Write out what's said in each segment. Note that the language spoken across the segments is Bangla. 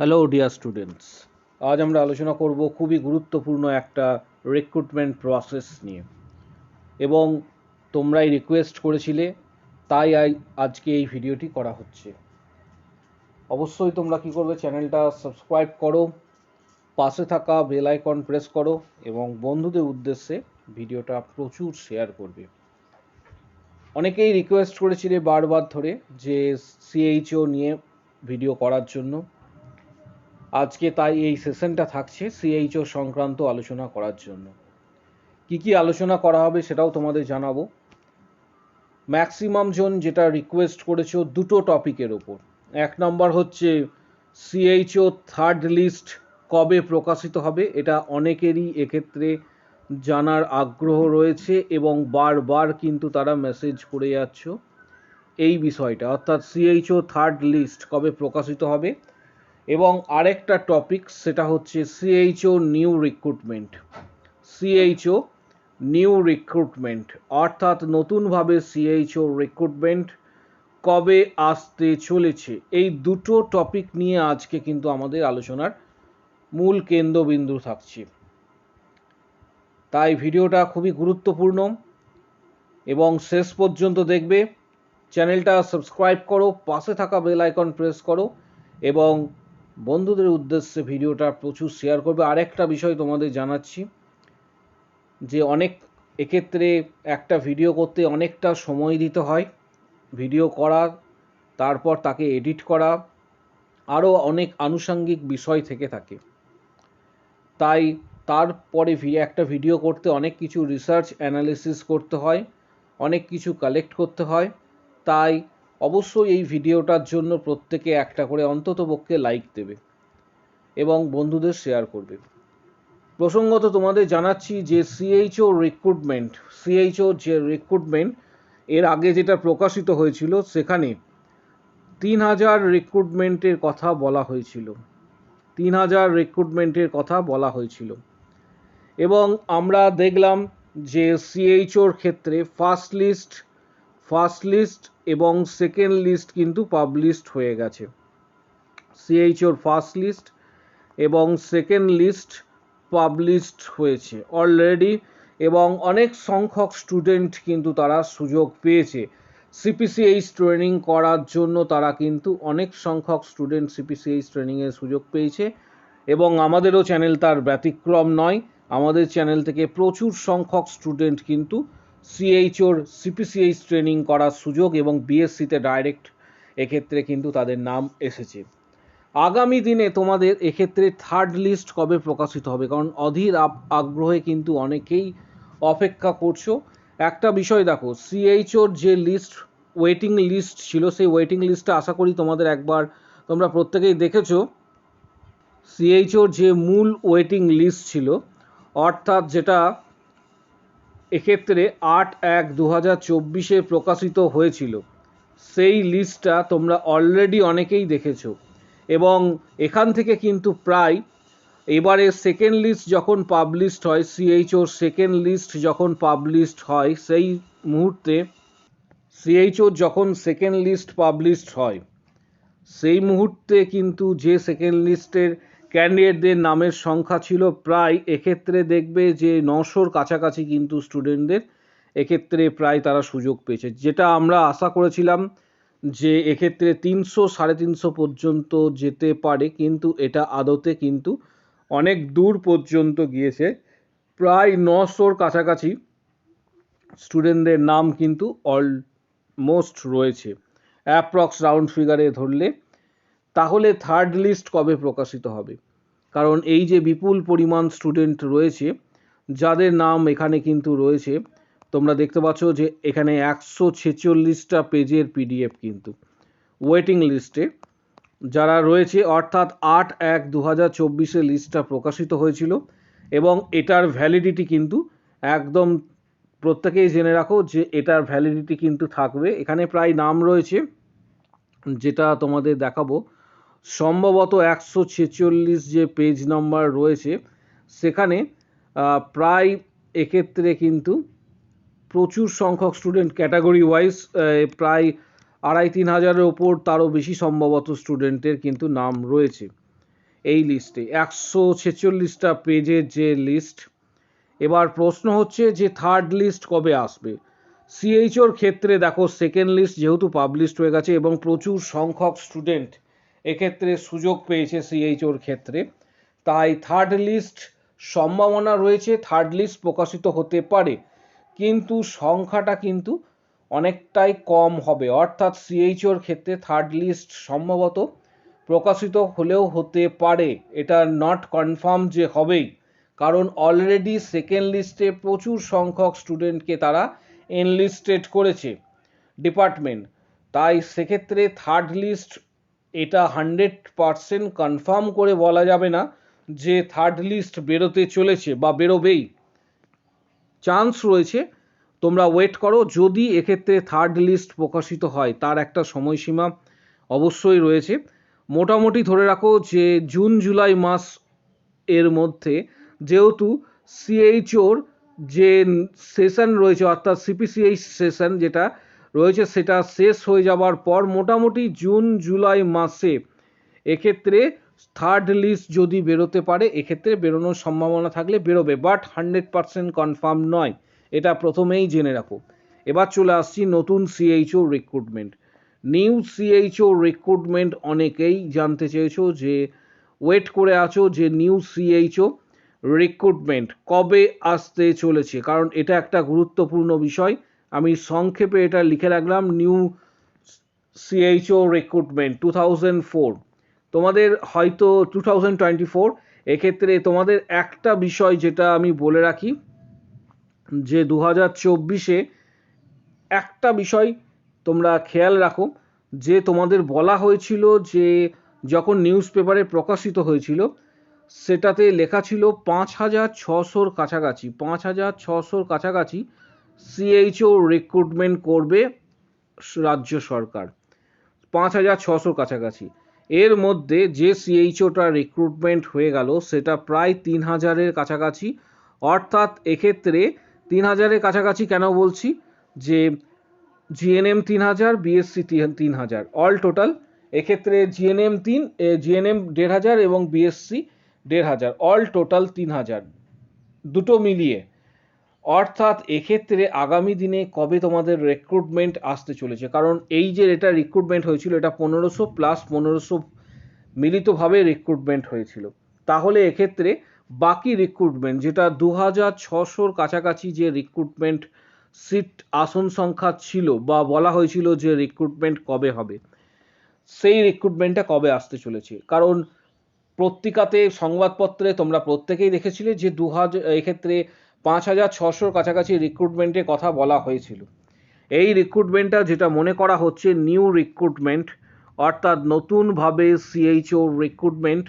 হ্যালো ডিয়ার স্টুডেন্টস আজ আমরা আলোচনা করব খুবই গুরুত্বপূর্ণ একটা রিক্রুটমেন্ট প্রসেস নিয়ে। এবং তোমরাই রিকোয়েস্ট করেছিলে, তাই আজকে এই ভিডিওটি করা হচ্ছে। অবশ্যই তোমরা কি করবে চ্যানেলটা সাবস্ক্রাইব করো, পাশে থাকা বেল আইকন প্রেস করো, এবং বন্ধুদের উদ্দেশ্যে ভিডিওটা প্রচুর শেয়ার করবে। অনেকেই রিকোয়েস্ট করেছিলে বারবার ধরে যে সিএইচও নিয়ে ভিডিও করার জন্য। আজকে তাই এই সেশনটা থাকছে সিএইচও সংক্রান্ত আলোচনা করার জন্য। কি কি আলোচনা করা হবে সেটাও তোমাদের জানাব। ম্যাক্সিমাম জন যেটা রিকোয়েস্ট করেছ দুটো টপিকের ওপর। এক নম্বর হচ্ছে সিএইচও থার্ড লিস্ট কবে প্রকাশিত হবে এটা অনেকেরই এক্ষেত্রে জানার আগ্রহ রয়েছে এবং বারবার কিন্তু তারা মেসেজ করে যাচ্ছ। এই বিষয়টা, অর্থাৎ সিএইচও থার্ড লিস্ট কবে প্রকাশিত হবে এবং আরেকটা টপিক সেটা হচ্ছে CHO new recruitment CHO new recruitment অর্থাৎ নতুনভাবে সিএইচও রিক্রুটমেন্ট কবে আসতে চলেছে? এই দুটো টপিক নিয়ে আজকে কিন্তু আমাদের আলোচনার মূল কেন্দ্রবিন্দু থাকছে। তাই ভিডিওটা খুবই গুরুত্বপূর্ণ এবং শেষ পর্যন্ত দেখবে। চ্যানেলটা সাবস্ক্রাইব করো, পাশে থাকা বেল আইকন প্রেস করো এবং বন্ধুদের উদ্দেশ্যে ভিডিওটা প্রচুর শেয়ার করবে। আরেকটা বিষয় তোমাদের জানাচ্ছি, যে অনেক, এক্ষেত্রে একটা ভিডিও করতে অনেকটা সময় দিতে হয়। ভিডিও করা তারপর তাকে এডিট করা আরও অনেক আনুষঙ্গিক বিষয় থেকে থাকে। তাই তারপরে একটা ভিডিও করতে অনেক কিছু রিসার্চ অ্যানালিসিস করতে হয়, অনেক কিছু কালেক্ট করতে হয়। তাই অবশ্যই এই ভিডিওটার জন্য প্রত্যেকে একটা করে অন্তত পক্ষে লাইক দেবে এবং বন্ধুদের শেয়ার করবে। প্রসঙ্গত তোমাদের জানাচ্ছি যে সিএইচও রিক্রুটমেন্ট সিএইচও যে রিক্রুটমেন্ট এর আগে যেটা প্রকাশিত হয়েছিল সেখানে তিন হাজার রিক্রুটমেন্টের কথা বলা হয়েছিল। তিন হাজার রিক্রুটমেন্টের কথা বলা হয়েছিল। এবং আমরা দেখলাম যে সিএইচওর ক্ষেত্রে ফার্স্ট লিস্ট ফার্স্ট লিস্ট এবং সেকেন্ড লিস্ট কিন্তু পাবলিশড হয়ে গেছে। সিএইচওর ফার্স্ট লিস্ট এবং সেকেন্ড লিস্ট পাবলিশড হয়েছে অলরেডি এবং অনেক সংখ্যক স্টুডেন্ট কিন্তু তারা সুযোগ পেয়েছে। সিপিসিএইচ ট্রেনিং করার জন্য তারা কিন্তু অনেক সংখ্যক স্টুডেন্ট সিপিসিএইচ ট্রেনিংয়ের সুযোগ পেয়েছে এবং আমাদেরও চ্যানেল তার ব্যতিক্রম নয়। আমাদের চ্যানেল থেকে প্রচুর সংখ্যক স্টুডেন্ট কিন্তু সিএইচওর সিপিসিএইচ ট্রেনিং করার সুযোগ এবং বিএসসিতে ডাইরেক্ট এক্ষেত্রে কিন্তু তাদের নাম এসেছে। আগামী দিনে তোমাদের এক্ষেত্রে থার্ড লিস্ট কবে প্রকাশিত হবে? কারণ অধীর আগ্রহে কিন্তু অনেকেই অপেক্ষা করছ। একটা বিষয় দেখো সিএইচওর যে লিস্ট ওয়েটিং লিস্ট ছিল, সেই ওয়েটিং লিস্টটা আশা করি তোমাদের একবার তোমরা প্রত্যেকেই দেখেছ। সিএইচওর যে মূল ওয়েটিং লিস্ট ছিল, অর্থাৎ যেটা এক্ষেত্রে আট এক দু হাজার চব্বিশে প্রকাশিত হয়েছিল। সেই লিস্টটা তোমরা অলরেডি অনেকেই দেখেছ। এবং এখান থেকে কিন্তু প্রায় এবারে সেকেন্ড লিস্ট যখন পাবলিশড হয় সিএইচওর সেকেন্ড লিস্ট যখন পাবলিশড হয়, সেই মুহূর্তে সিএইচওর যখন সেকেন্ড লিস্ট পাবলিশড হয়, সেই মুহূর্তে কিন্তু যে সেকেন্ড লিস্টের ক্যান্ডিডেটদের নামের সংখ্যা ছিল প্রায়, এক্ষেত্রে দেখবে যে নশোর কাছাকাছি কিন্তু স্টুডেন্টদের, এক্ষেত্রে প্রায় তারা সুযোগ পেয়েছে। যেটা আমরা আশা করেছিলাম যে এক্ষেত্রে তিনশো, সাড়ে তিনশো পর্যন্ত যেতে পারে, কিন্তু এটা আদতে কিন্তু অনেক দূর পর্যন্ত গিয়েছে। প্রায় নশোর কাছাকাছি স্টুডেন্টদের নাম কিন্তু অলমোস্ট রয়েছে। অ্যাপ্রক্স রাউন্ড ফিগারে ধরলে তাহলে থার্ড লিস্ট কবে প্রকাশিত হবে? কারণ এই যে বিপুল পরিমাণ স্টুডেন্ট রয়েছে, যাদের নাম এখানে কিন্তু রয়েছে, তোমরা দেখতে পাচ্ছ যে এখানে একশো ছেচল্লিশটা পেজের পিডিএফ কিন্তু। ওয়েটিং লিস্টে যারা রয়েছে, অর্থাৎ আট এক দু হাজার চব্বিশে লিস্টটা প্রকাশিত হয়েছিল এবং এটার ভ্যালিডিটি কিন্তু একদম প্রত্যেকেই জেনে রাখো যে এটার ভ্যালিডিটি কিন্তু থাকবে। এখানে প্রায় নাম রয়েছে, যেটা তোমাদের দেখাবো। সম্ভবত একশো ছেচল্লিশ যে পেজ নাম্বার রয়েছে, সেখানে প্রায় এক্ষেত্রে কিন্তু প্রচুর সংখ্যক স্টুডেন্ট ক্যাটাগরি ওয়াইজ প্রায় আড়াই তিন হাজারের ওপর তারও বেশি সম্ভবত স্টুডেন্টের কিন্তু নাম রয়েছে এই লিস্টে একশো ছেচল্লিশটা পেজের যে লিস্ট এবার প্রশ্ন হচ্ছে যে থার্ড লিস্ট কবে আসবে? সিএইচওর ক্ষেত্রে দেখো সেকেন্ড লিস্ট যেহেতু পাবলিশড হয়ে গেছে এবং প্রচুর সংখ্যক স্টুডেন্ট এক্ষেত্রে সুযোগ পেয়েছে সিএইচওর ক্ষেত্রে। তাই থার্ড লিস্ট সম্ভাবনা রয়েছে থার্ড লিস্ট প্রকাশিত হতে পারে। কিন্তু সংখ্যাটা কিন্তু অনেকটাই কম হবে। অর্থাৎ সিএইচওর ক্ষেত্রে থার্ড লিস্ট সম্ভবত প্রকাশিত হলেও হতে পারে। এটা নট কনফার্ম যে হবেই। কারণ অলরেডি সেকেন্ড লিস্টে প্রচুর সংখ্যক স্টুডেন্টকে তারা এনলিস্টেড করেছে ডিপার্টমেন্ট তাই সেক্ষেত্রে থার্ড লিস্ট এটা হান্ড্রেড পারসেন্ট কনফার্ম করে বলা যাবে না যে থার্ড লিস্ট বেরোতে চলেছে বা বেরোবেই। চান্স রয়েছে, তোমরা ওয়েট করো, যদি এক্ষেত্রে থার্ড লিস্ট প্রকাশিত হয়, তার একটা সময়সীমা অবশ্যই রয়েছে। মোটামুটি ধরে রাখো যে জুন, জুলাই মাস এর মধ্যে যেহেতু সিএইচওর যে সেশন রয়েছে, অর্থাৎ সিপিসিএইচ সেশন যেটা রয়েছে সেটা শেষ হয়ে যাবার পর মোটামুটি জুন, জুলাই মাসে এক্ষেত্রে থার্ড লিস্ট যদি বেরোতে পারে, এক্ষেত্রে বেরোনোর সম্ভাবনা থাকলে বেরোবে বাট হান্ড্রেড পারসেন্ট কনফার্ম নয়। এটা প্রথমেই জেনে রাখো। এবার চলে আসছি নতুন CHO recruitment new CHO recruitment অনেকেই জানতে চেয়েছো যে ওয়েট করে আছো যে নিউ সিএইচও রিক্রুটমেন্ট কবে আসতে চলেছে, কারণ এটা একটা গুরুত্বপূর্ণ বিষয়। আমি সংক্ষেপে এটা লিখে রাখলাম new CHO recruitment two thousand four তোমাদের হয়তো টু থাউজেন্ড টোয়েন্টি ফোর এক্ষেত্রে তোমাদের একটা বিষয় যেটা আমি বলে রাখি, যে দু হাজার চব্বিশে একটা বিষয় তোমরা খেয়াল রাখো, যে তোমাদের বলা হয়েছিল যে যখন নিউজ পেপারে প্রকাশিত হয়েছিল, সেটাতে লেখা ছিল পাঁচ হাজার ছশোর কাছাকাছি, পাঁচ হাজার ছশোর কাছাকাছি সিএইচও রিক্রুটমেন্ট করবে রাজ্য সরকার। পাঁচ হাজার ছশোর কাছাকাছি। এর মধ্যে যে সিএইচওটা রিক্রুটমেন্ট হয়ে গেল, সেটা প্রায় তিন হাজারের কাছাকাছি। অর্থাৎ এক্ষেত্রে তিন হাজারের কাছাকাছি কেন বলছি? যে জিএনএম তিন হাজার বিএসসি তিন হাজার অল টোটাল এক্ষেত্রে জিএনএম তিন জিএনএম দেড় হাজার এবং বিএসসি দেড় হাজার অল টোটাল তিন হাজার। দুটো মিলিয়ে। অর্থাৎ এক্ষেত্রে আগামী দিনে কবে তোমাদের রিক্রুটমেন্ট আসতে চলেছে? কারণ এই যে এটা রিক্রুটমেন্ট হয়েছিল, এটা পনেরোশো প্লাস পনেরোশো মিলিতভাবে রিক্রুটমেন্ট হয়েছিল। তাহলে এক্ষেত্রে বাকি রিক্রুটমেন্ট যেটা দু হাজার ছশোর কাছাকাছি যে রিক্রুটমেন্ট সিট আসন সংখ্যা ছিল বা বলা হয়েছিল যে রিক্রুটমেন্ট কবে হবে, সেই রিক্রুটমেন্টটা কবে আসতে চলেছে? কারণ পত্রিকাতে সংবাদপত্রে তোমরা প্রত্যেকেই দেখেছিলে যে দু হাজার এক্ষেত্রে পাঁচ হাজার ছশোর কাছাকাছি রিক্রুটমেন্টের কথা বলা হয়েছিল। এই রিক্রুটমেন্টটা যেটা মনে করা হচ্ছে নিউ রিক্রুটমেন্ট অর্থাৎ নতুনভাবে সিএইচও রিক্রুটমেন্ট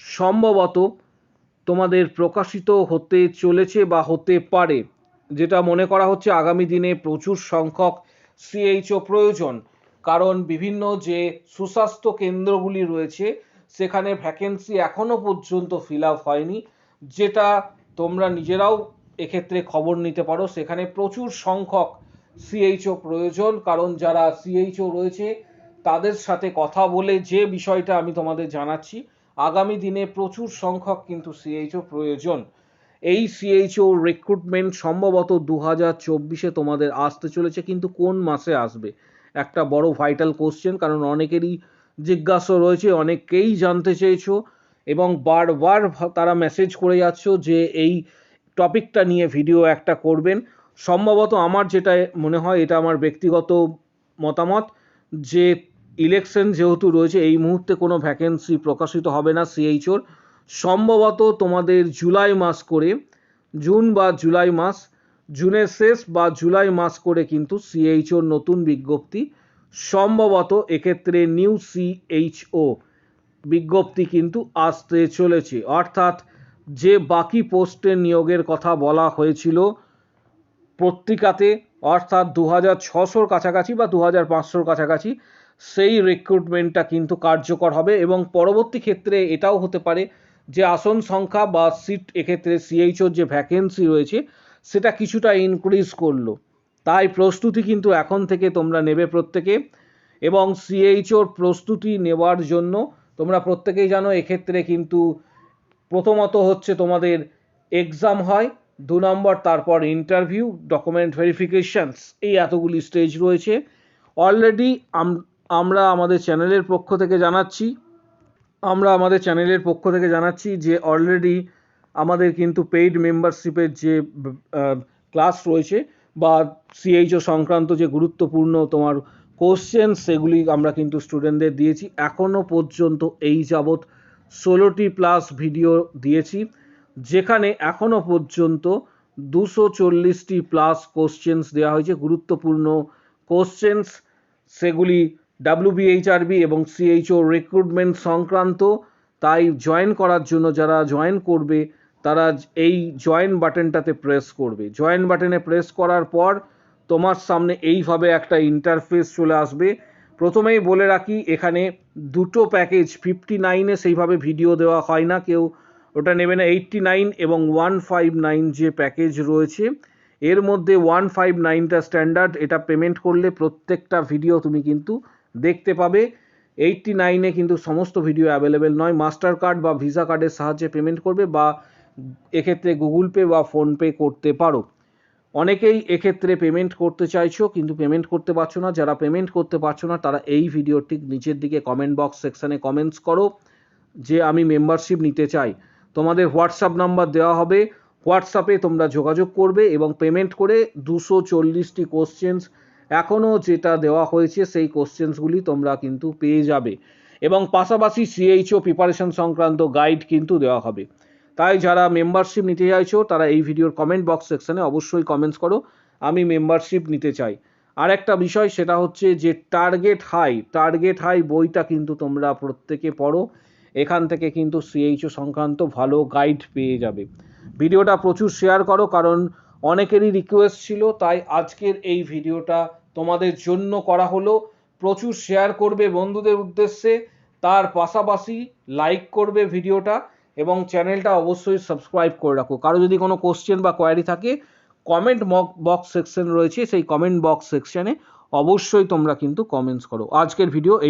সম্ভবত তোমাদের প্রকাশিত হতে চলেছে বা হতে পারে। যেটা মনে করা হচ্ছে আগামী দিনে প্রচুর সংখ্যক সিএইচও প্রয়োজন, কারণ বিভিন্ন যে সুস্বাস্থ্য কেন্দ্রগুলি রয়েছে, সেখানে ভ্যাকেন্সি এখনও পর্যন্ত ফিল আপ হয়নি, যেটা তোমরা নিজেরাও এক্ষেত্রে খবর নিতে পারো। সেখানে প্রচুর সংখ্যক সিএইচও প্রয়োজন, কারণ যারা সিএইচও রয়েছে, তাদের সাথে কথা বলে যে বিষয়টা আমি তোমাদের জানাচ্ছি, আগামী দিনে প্রচুর সংখ্যক কিন্তু সিএইচও প্রয়োজন। এই সিএইচও রিক্রুটমেন্ট সম্ভবত দু হাজার চব্বিশে তোমাদের আসতে চলেছে, কিন্তু কোন মাসে আসবে? একটা বড় ভাইটাল কোশ্চেন কারণ অনেকেরই জিজ্ঞাসা রয়েছে অনেকেই জানতে চেয়েছো, এবং বারবার তারা মেসেজ করে যাচ্ছ যে এই টপিকটা নিয়ে ভিডিও একটা করবেন। সম্ভবত আমার যেটা মনে হয়, এটা আমার ব্যক্তিগত মতামত যে ইলেকশন যেহেতু রয়েছে, এই মুহূর্তে কোনো ভ্যাকেন্সি প্রকাশিত হবে না সিএইচওর সম্ভবত তোমাদের জুলাই মাস করে, জুন বা জুলাই মাস, জুনের শেষ বা জুলাই মাস করে কিন্তু সিএইচওর নতুন বিজ্ঞপ্তি সম্ভবত এক্ষেত্রে নিউ সিএইচও বিজ্ঞপ্তি কিন্তু আসতে চলেছে। অর্থাৎ যে বাকি পোস্টের নিয়োগের কথা বলা হয়েছিল, পত্রিকাতে, অর্থাৎ দু হাজার ছশোর কাছাকাছি বা দু হাজার পাঁচশোর কাছাকাছি, সেই রিক্রুটমেন্টটা কিন্তু কার্যকর হবে এবং পরবর্তী ক্ষেত্রে এটাও হতে পারে যে আসন সংখ্যা বা সিট এক্ষেত্রে সিএইচওর যে ভ্যাকেন্সি রয়েছে, সেটা কিছুটা ইনক্রিজ করল। তাই প্রস্তুতি কিন্তু এখন থেকে তোমরা নেবে প্রত্যেকে এবং সিএইচওর প্রস্তুতি নেওয়ার জন্য তোমরা প্রত্যেকেই জানো এক্ষেত্রে কিন্তু প্রথমত হচ্ছে তোমাদের এক্সাম হয়, দু নম্বর তারপর ইন্টারভিউ ডকুমেন্ট ভেরিফিকেশনস এই এতগুলি স্টেজ রয়েছে। অলরেডি আমরা আমাদের চ্যানেলের পক্ষ থেকে জানাচ্ছি, আমরা আমাদের চ্যানেলের পক্ষ থেকে জানাচ্ছি যে অলরেডি আমাদের কিন্তু পেইড মেম্বারশিপের যে ক্লাস রয়েছে বা সিএইচও সংক্রান্ত যে গুরুত্বপূর্ণ তোমার কোশ্চেন সেগুলি আমরা কিন্তু স্টুডেন্টদের দিয়েছি। এখনও পর্যন্ত এই যাবৎ ষোলোটি প্লাস ভিডিও দিয়েছি, যেখানে এখনও পর্যন্ত দুশো চল্লিশটি প্লাস কোশ্চেন্স দেওয়া হয়েছে, গুরুত্বপূর্ণ কোশ্চেন্স সেগুলি ডাব্লিউবিএইচআরবি এবং সিএইচও রিক্রুটমেন্ট সংক্রান্ত, তাই জয়েন করার জন্য যারা জয়েন করবে, তারা এই জয়েন বাটনটাতে প্রেস করবে। জয়েন বাটনে প্রেস করার পর তোমার সামনে এইভাবে একটা ইন্টারফেস চলে আসবে। প্রথমেই বলে রাখি, এখানে দুটো প্যাকেজ ফিফটি নাইনে সেইভাবে ভিডিও দেওয়া হয় না, কেউ ওটা নেবে না। এইটটি নাইন এবং ওয়ান ফাইভ নাইন যে প্যাকেজ রয়েছে, এর মধ্যে ওয়ান ফাইভ নাইনটা স্ট্যান্ডার্ড এটা পেমেন্ট করলে প্রত্যেকটা ভিডিও তুমি কিন্তু দেখতে পাবে। এইটটি নাইনে কিন্তু সমস্ত ভিডিও অ্যাভেলেবেল নয়। মাস্টার কার্ড বা ভিসা কার্ডের সাহায্যে পেমেন্ট করবে বা এক্ষেত্রে গুগল পে বা ফোনপে করতে পারো। অনেকেই এক্ষেত্রে পেমেন্ট করতে চাইছো, কিন্তু পেমেন্ট করতে পারছ না। যারা পেমেন্ট করতে পারছ না, তারা এই ভিডিওর ঠিক নিচের দিকে কমেন্ট বক্স সেকশানে কমেন্টস করো, যে আমি মেম্বারশিপ নিতে চাই। তোমাদের হোয়াটসঅ্যাপ নাম্বার দেওয়া হবে। হোয়াটসঅ্যাপে তোমরা যোগাযোগ করবে এবং পেমেন্ট করে দুশো চল্লিশটি কোশ্চেন্স এখনও যেটা দেওয়া হয়েছে, সেই কোশ্চেন্সগুলি তোমরা কিন্তু পেয়ে যাবে। এবং পাশাপাশি সিএইচও প্রিপারেশন সংক্রান্ত গাইড কিন্তু দেওয়া হবে। তাই যারা মেম্বারশিপ নিতে চাইছো, তারা এই ভিডিওর কমেন্ট বক্স সেকশানে অবশ্যই কমেন্টস করো, আমি মেম্বারশিপ নিতে চাই। আর একটা বিষয়, সেটা হচ্ছে যে টার্গেট হাই টার্গেট হাই বইটা কিন্তু তোমরা প্রত্যেকে পড়ো, এখান থেকে কিন্তু সিএইচও সংক্রান্ত ভালো গাইড পেয়ে যাবে। ভিডিওটা প্রচুর শেয়ার করো, কারণ অনেকেরই রিকোয়েস্ট ছিল, তাই আজকের এই ভিডিওটা তোমাদের জন্য করা হলো। প্রচুর শেয়ার করবে বন্ধুদের উদ্দেশ্যে, তার পাশাপাশি লাইক করবে ভিডিওটা। এবং চ্যানেলটা অবশ্যই সাবস্ক্রাইব করে রাখো। কারও যদি কোনো কোশ্চেন বা কোয়ারি থাকে কমেন্ট বক্স সেকশন রয়েছে, সেই কমেন্ট বক্স সেকশনে অবশ্যই তোমরা কিন্তু কমেন্টস করো। আজকের ভিডিও এই